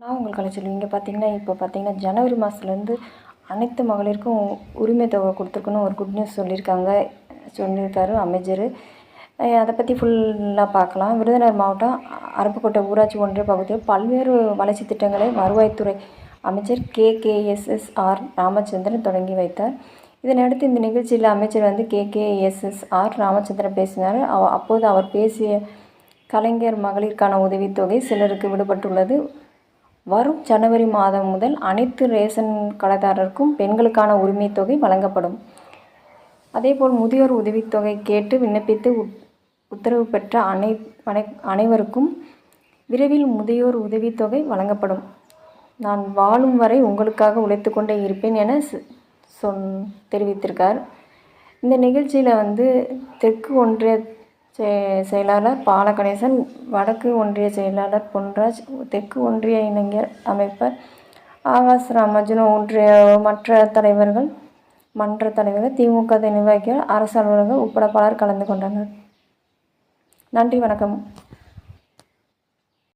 நான் உங்கள் கலைச்செல்வி இங்கே பார்த்தீங்கன்னா இப்போ பார்த்தீங்கன்னா ஜனவரி மாதத்துலேருந்து அனைத்து மகளிருக்கும் உரிமை தொகை கொடுத்துருக்குன்னு ஒரு குட் நியூஸ் சொல்லியிருக்காங்க. சொல்லியிருக்காரு அமைச்சர். அதை பற்றி ஃபுல்லாக பார்க்கலாம். விருதுநகர் மாவட்டம் அரப்புக்கோட்டை ஊராட்சி ஒன்றிய பகுதியில் பல்வேறு வளர்ச்சி திட்டங்களை வருவாய்த்துறை அமைச்சர் K. K. S. S. R. Ramachandran தொடங்கி வைத்தார். இதனையடுத்து இந்த நிகழ்ச்சியில் அமைச்சர் வந்து K. K. S. S. R. Ramachandran பேசினார். அப்போது அவர் பேசிய கலைஞர் மகளிருக்கான உதவித்தொகை சிலருக்கு விடுபட்டுள்ளது. வரும் ஜனவரி மாதம் முதல் அனைத்து ரேஷன் கடைதாரருக்கும் பெண்களுக்கான உரிமைத்தொகை வழங்கப்படும். அதேபோல் முதியோர் உதவித்தொகை கேட்டு விண்ணப்பித்து உத்தரவு பெற்ற அனை அனை அனைவருக்கும் விரைவில் முதியோர் உதவித்தொகை வழங்கப்படும். நான் வாழும் வரை உங்களுக்காக உழைத்து கொண்டே இருப்பேன் என சொன் தெரிவித்திருக்கார். இந்த நிகழ்ச்சியில் வந்து தெற்கு ஒன்றிய செயலாளர் பாலகணேசன் வடக்கு ஒன்றிய செயலாளர் பொன்ராஜ் தெற்கு ஒன்றிய இளைஞர் அமைப்பர் ஆகாஷ் ராமஜன் ஒன்றிய மற்ற தலைவர்கள் மன்ற தலைவர்கள் திமுக நிர்வாகிகள் அரசு அலுவலர்கள் உட்பட பலர் கலந்து கொண்டனர். நன்றி வணக்கம்.